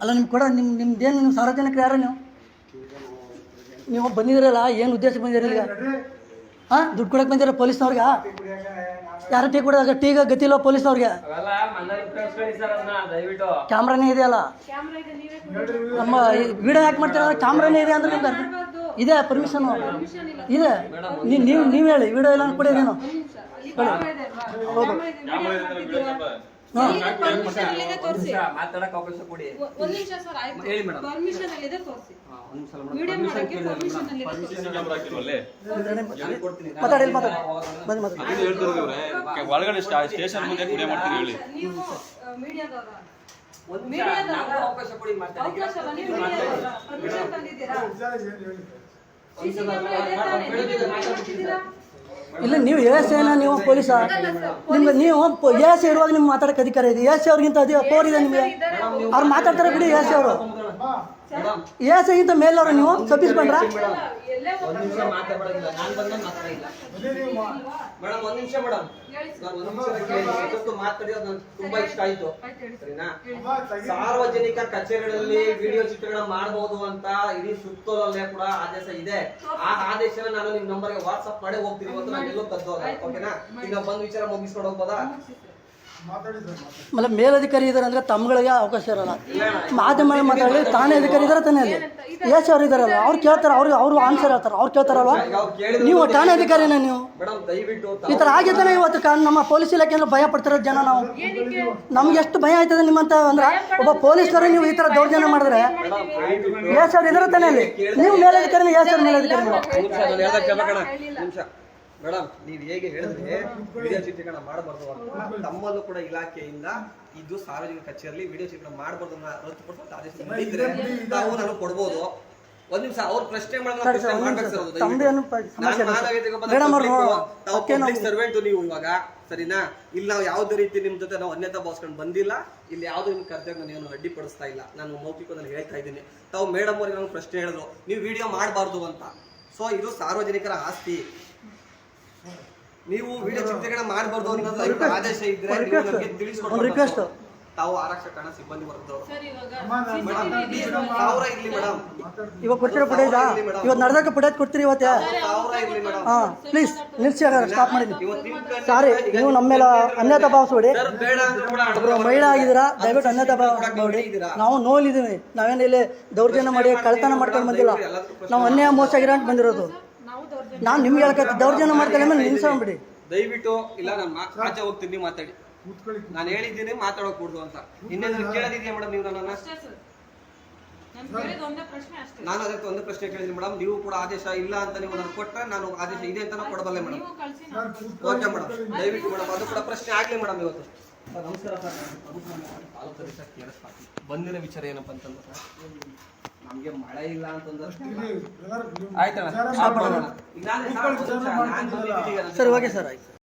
ಅಲ್ಲ ನಿಮ್ಗೆ ಕೊಡ ನಿಮ್ಮ ನಿಮ್ದೇನು ನಿಮ್ಮ ಸಾರ್ವಜನಿಕರು ಯಾರು ನೀವು? ನೀವು ಬಂದಿದ್ದೀರಲ್ಲ ಏನು ಉದ್ದೇಶ ಬಂದಿರಲ್ಲ ಹಾಂ ದುಡ್ಡು ಕೊಡಕ್ಕೆ ಬಂದಿರ ಪೊಲೀಸ್ನವ್ರಿಗೆ? ಯಾರು ಟೀ ಕೊಡೋದಾಗ ಟೀಗ ಗತಿಲ್ಲ ಪೊಲೀಸ್ನವ್ರಿಗೆ? ಕ್ಯಾಮ್ರಾನೇ ಇದೆಯಲ್ಲ? ನಮ್ಮ ವಿಡಿಯೋ ಯಾಕೆ ಮಾಡ್ತೀರ? ಕ್ಯಾಮ್ರಾನೇ ಇದೆ ಅಂದ್ರೆ ನಿಮ್ಗೆ ಇದೆ ಪರ್ಮಿಷನ್ ಇದೆ. ನೀವು ನೀವು ನೀವು ಹೇಳಿ ವಿಡಿಯೋ ಇಲ್ಲ ಏನು ತೋರಿಸಿ ಮಾತಾಡಕ್ ಅವಕಾಶ ಕೊಡಿ. ಒಂದ್ ನಿಮಿಷ ಸರ್ ಆಯ್ತು. ಹೇಳಿ ಮೇಡಮ್. ಪರ್ಮಿಷನ್ ಅಲ್ಲಿದೆ ತೋರಿಸಿ. ವಿಡಿಯೋ ಮಾಡಕ್ಕೆ ಪರ್ಮಿಷನ್. ಅಲ್ಲಿದೆ. ಮಾತಾಡಿ ಮಾತಾಡಿ. ಬಂದು ಮಾತಾಡಿ ಒಳಗಡೆ ಸ್ಟೇಷನ್ ಮುಂದೆ ಕುಡಿಯ ಮಾಡ್ತೀರಿ ಹೇಳಿ. ನೀವು ಮೀಡಿಯಾದವರ. ಅವಕಾಶ ಕೊಡಿ ಮಾತಾಡಿ. ಪರ್ಮಿಷನ್ ತಂದಿದ್ದೀರಾ? ಸಿಸಿ ಕ್ಯಾಮೆರಾ ಇದೆ ತಾನೇ? ನೀವೇ ಮಾತಾಡ್ತಿದ್ದೀರಾ? ಇಲ್ಲ, ನೀವು ಎಸ್ ಏನ ನೀವು ಪೊಲೀಸ. ನಿಮ್ಗೆ ನೀವು ಎಸ್ ಇರುವಾಗ ನಿಮ್ಗೆ ಮಾತಾಡಕ್ಕೆ ಅಧಿಕಾರ ಇದೆ. ಎಸ್ ಅವ್ರಿಗಿಂತ ಅದೇ ಪವರ್ ಇದೆ ನಿಮಗೆ. ಅವ್ರು ಮಾತಾಡ್ತಾರೆ ಬಿಡಿ ಎ ಸಿ ಅವರು. ಎಸ್ ಗಿಂತ ಮೇಲವ್ರ ನೀವು? ಸಬ್ಬಿಸ್ ಬಂದ್ರ? ಒಂದ್ ನಿಮಿಷ ಮಾತಾಡೋದಿಲ್ಲ ನಾನು ಮಾತಾಡಿಲ್ಲ ಮೇಡಮ್ ಒಂದ್ ನಿಮಿಷ ಮೇಡಮ್. ನಾನು ಒಂದ್ ನಿಮಿಷ ಇವತ್ತು ಮಾತಾಡಿರೋದು ನನ್ಗೆ ತುಂಬಾ ಇಷ್ಟ ಆಯ್ತು. ಸರಿನಾ? ಸಾರ್ವಜನಿಕ ಕಚೇರಿಗಳಲ್ಲಿ ವಿಡಿಯೋ ಚಿತ್ರಗಳನ್ನ ಮಾಡಬಹುದು ಅಂತ ಇಡೀ ಸುತ್ತೋಲಲ್ಲೇ ಕೂಡ ಆದೇಶ ಇದೆ. ಆ ಆದೇಶನ ನಾನು ನಿಮ್ ನಂಬರ್ಗೆ ವಾಟ್ಸ್ಆಪ್ ಮಾಡಿ ಹೋಗ್ತೀನಿ. ಇವತ್ತು ನಾನು ಎಲ್ಲೂ ಓಕೆನಾ ಈಗ ಬಂದ್ ವಿಚಾರ ಮುಗಿಸ್ಕೊಂಡು ಹೋಗ್ಬೋದಾ? ಆಮೇಲೆ ಮೇಲಧಿಕಾರಿ ಇದಾರೆ ಅಂದ್ರೆ ತಮ್ಗಳಿಗೆ ಅವಕಾಶ ಇರಲ್ಲ. ಮಾಧ್ಯಮ ಮಾತಾಡಲಿ ತಾನೇ ಅಧಿಕಾರಿ ಇದಾರೆ ತಾನೇ ಅಲ್ಲಿ. ಎಸ್ ಅವ್ರು ಇದಾರಲ್ಲ ಅವ್ರು ಕೇಳ್ತಾರೆ ಅವ್ರಿಗೆ ಅವ್ರು ಆನ್ಸರ್ ಹೇಳ್ತಾರೆ. ಅವ್ರು ಕೇಳ್ತಾರಲ್ವಾ ನೀವು ಠಾಣೆ ಅಧಿಕಾರಿನ ನೀವು. ಈ ಥರ ಆಗಿದ್ದಾನೆ ಇವತ್ತು ಕಾ- ನಮ್ಮ ಪೊಲೀಸ್ ಇಲಾಖೆಯಲ್ಲಿ ಭಯ ಪಡ್ತಿರೋ ಜನ ನಾವು. ನಮ್ಗೆ ಎಷ್ಟು ಭಯ ಆಯ್ತದೆ ನಿಮ್ಮಂತ ಅಂದ್ರೆ ಒಬ್ಬ ಪೊಲೀಸರು ನೀವು ಈ ಥರ ದೌರ್ಜನ್ಯ ಮಾಡಿದ್ರೆ. ಎಸ್ ಅವ್ರು ಇದಾರ ತಾನೇ ಅಲ್ಲಿ. ನೀವು ಮೇಲಧಿಕಾರಿ ಎಸ್ ಅವ್ರ ಮೇಲಧಿಕಾರಿ ನೀವು ಮೇಡಮ್ ನೀವ್ ಹೇಗೆ ಹೇಳಿದ್ರೆ ವಿಡಿಯೋ ಚಿತ್ರೀಕರಣ ಮಾಡಬಾರ್ದು ಅಂತ. ತಮ್ಮಲ್ಲೂ ಕೂಡ ಇಲಾಖೆಯಿಂದ ಇದು ಸಾರ್ವಜನಿಕ ಕಚೇರಿಯಲ್ಲಿ ವಿಡಿಯೋ ಚಿತ್ರಣ ಮಾಡಬಾರ್ದು ರದ್ದುಪಡಿಸುವಂತ ಆದೇಶ ಮಾಡಿದ್ರೆ ನಾವು ನಾನು ಕೊಡ್ಬೋದು. ಒಂದ್ ನಿಮಿಷ ಅವ್ರ ಪ್ರಶ್ನೆ ನಾವು ಮಾಡ್ಬೇಕು ನಾವು- ಸರ್ವೆಂಟ್ ನೀವು ಇವಾಗ ಸರಿನಾ? ಇಲ್ಲಿ ನಾವು ಯಾವುದೇ ರೀತಿ ನಿಮ್ ಜೊತೆ ನಾವು ಅನ್ಯತಾ ಭಾವಿಸ್ಕೊಂಡು ಬಂದಿಲ್ಲ. ಇಲ್ಲಿ ಯಾವ್ದು ನಿಮ್ ಕರ್ತವ್ಯ ನಾನು ಏನು ಅಡ್ಡಿಪಡಿಸ್ತಾ ಇಲ್ಲ. ನಾನು ಮೌಖಿಕದಲ್ಲಿ ಹೇಳ್ತಾ ಇದ್ದೀನಿ. ತಾವು ಮೇಡಮ್ ಅವ್ರಿಗೆ ನಾನು ಪ್ರಶ್ನೆ ಹೇಳಿದ್ರು ನೀವು ವಿಡಿಯೋ ಮಾಡಬಾರ್ದು ಅಂತ. ಸೊ ಇದು ಸಾರ್ವಜನಿಕರ ಆಸ್ತಿ. ನೀವು ವಿಡಿಯೋ ಚಿತ್ರೀಕರಣ ಮಾಡಬಾರ್ದು ಅನ್ನೋದು ಒಂದು ಆದೇಶ ಇದ್ರೆ ನೀವು ನಮಗೆ ತಿಳಿಸ್ಕೊಡ್ಬೇಕು. ತಾವು ಆರಕ್ಷಕ ಸಿಬ್ಬಂದಿ ವರ್ಗದವರು ಸರ್ ಇವಾಗ ಮೇಡಮ್ ಸಾವಿರ ಇರ್ಲಿ ಮೇಡಮ್. ಇವಾಗ ಕೊಡ್ತಿರೋ ಪುಟೇಜ ಇವತ್ತು ನಡೆದಕ್ಕೆ ಪುಟೇಜ್ ಕೊಡ್ತೀರಿ ಇವತ್ತೆ? ಹಾಂ ಪ್ಲೀಸ್ ನಿಲ್ಸಿ ಸ್ಟಾಪ್ ಮಾಡಿದ್ದೀನಿ. ಸಾರಿ ನೀವು ನಮ್ಮ ಮೇಲೆ ಅನ್ಯತಾ ಭಾವಿಸ್ಬೇಡಿ. ಒಬ್ರು ಮಹಿಳಾ ಆಗಿದ್ದೀರಾ? ದಯವಿಟ್ಟು ಅನ್ಯತಾ ಭಾವಿಸ್ಬೇಡಿ. ನಾವು ನೋಲಿದ್ದೀವಿ ನಾವೇನು ಇಲ್ಲಿ ದೌರ್ಜನ್ಯ ಮಾಡಿ ಕಳ್ತನ ಮಾಡ್ಕೊಂಡು ಬಂದಿಲ್ಲ. ನಾವು ಅನ್ಯಾಯ ಮೋಸ ಆಗಿರೋ ಅಂತ ಬಂದಿರೋದು. ನಾನು ನಿಮ್ಗೆ ಹೇಳಕ್ಕೆ ದೌರ್ಜನ್ಯ ಮಾಡ್ತಾರೆ ಮೇಲೆ ದಯವಿಟ್ಟು ಇಲ್ಲ ನಾನು ಮಾ- ಆಚೆ ಹೋಗ್ತೀನಿ ನೀವು ಮಾತಾಡಿ. ನಾನು ಹೇಳಿದ್ದೀನಿ ಮಾತಾಡೋಕ್ ಕೂಡ್ದು ಅಂತ. ಇನ್ನೇನು ಕೇಳೋದಿದೆಯಾ ಮೇಡಮ್ ನೀವು ನನ್ನ ಅಷ್ಟೇ ಸರ್. ನಾನು ಕೇಳಿದ ಒಂದೇ ಪ್ರಶ್ನೆ ಅಷ್ಟೇ. ನಾನು ಅದಕ್ಕೆ ಒಂದು ಪ್ರಶ್ನೆ ಕೇಳಿದ್ದೀನಿ ಮೇಡಮ್. ನೀವು ಕೂಡ ಆದೇಶ ಇಲ್ಲ ಅಂತ ನೀವು ನನಗೆ ಕೊಟ್ಟರೆ ನಾನು ಆದೇಶ ಇದೆ ಅಂತ ಕೊಡಬಲ್ಲೆ ಮೇಡಮ್. ನೀವು ಕಳಿಸಿ ನಾನು. Okay madam. ದಯವಿಟ್ಟು ಮೇಡಮ್ ಅದು ಕೂಡ ಪ್ರಶ್ನೆ ಆಗ್ಲಿ ಮೇಡಮ್ ಇವತ್ತು. ಸರ್ ನಮಸ್ಕಾರ ಸರ್ ತಾಲೂಕು ಅಧ್ಯಕ್ಷ ಕೆ ಎಸ್ ಪಾಟೀಲ್. ಬಂದಿರೋ ವಿಚಾರ ಏನಪ್ಪ ಅಂತಂದ್ರೆ ಸರ್? ನಮಗೆ ಮಳೆ ಇಲ್ಲ ಅಂತಂದ್ರೆ ಆಯ್ತಣ್ಣ ಸರ್ ಸರಿ ಓಕೆ ಸರ್ ಆಯ್ತು